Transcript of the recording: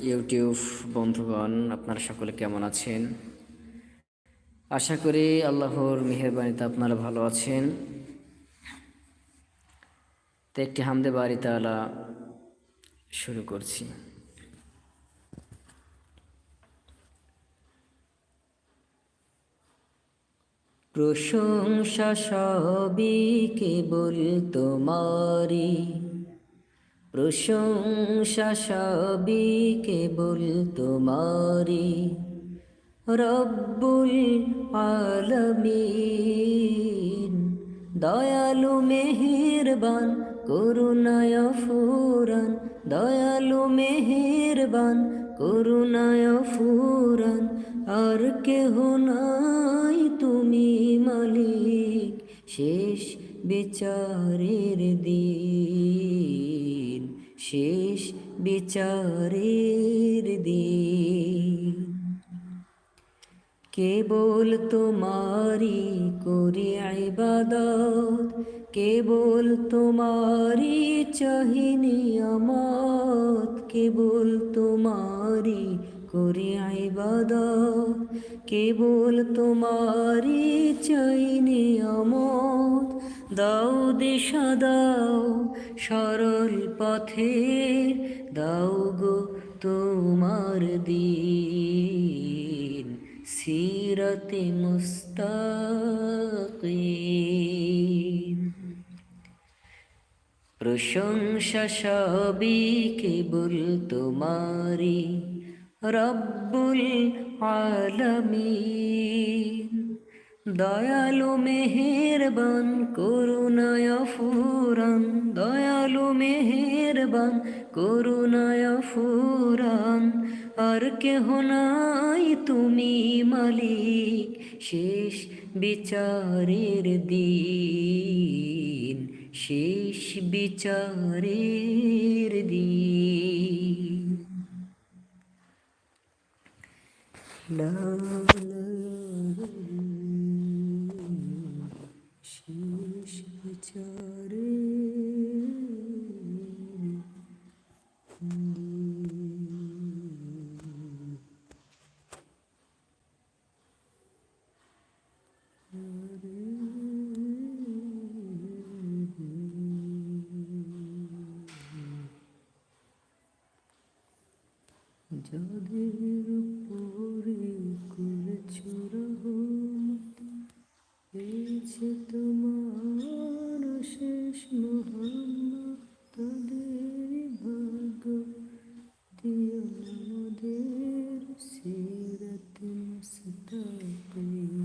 YouTube বন্ধুগণ, আপনারা সকলে কেমন আছেন? আশা করি আল্লাহর মেহরবানিতে আপনারা ভালো আছেন। তো একটি হামদে বাড়ি তালা শুরু করছি। প্রশংসা সবই কেবল তোমারি প্রশংসা সবই কেবল তোমারি রব্বুল আলমিন, দয়ালু মেহেরবান, করুণায় ফুরান। দয়ালু মেহেরবান, করুণায় ফুরান। আর কেহ নাই তুমি মালিক, শেষ বিচারের দিন শেষ বিচারের দিন। কেবল তোমারি করি ইবাদত, কেবল তোমারি চাহিনি আমত, কেবল তোমারি করি ইবাদত, কেবল তোমারি চাইনি আমত। দাও দিশা, দাও সরল পথে, দাও গো তোমার দিন, সিরতে মুস্তাকিম। প্রশংসা সবই কেবল তোমারি রব্বুল আলমিন। দয়ালু মেহেরবান, করুণায় ফুরান দয়ালু মেহেরবান, করুণায় ফুরান আর কেহ নাই তুমি মালিক, শেষ বিচারের দিন, শেষ বিচারের দিন। শেষ বিচারে যাদের উপরে করেছ রহমত পেয়েছে তোমার শেষ মোহাম্মদের ভাগ্য দিও আমাদের সিরত মুস্তাকিম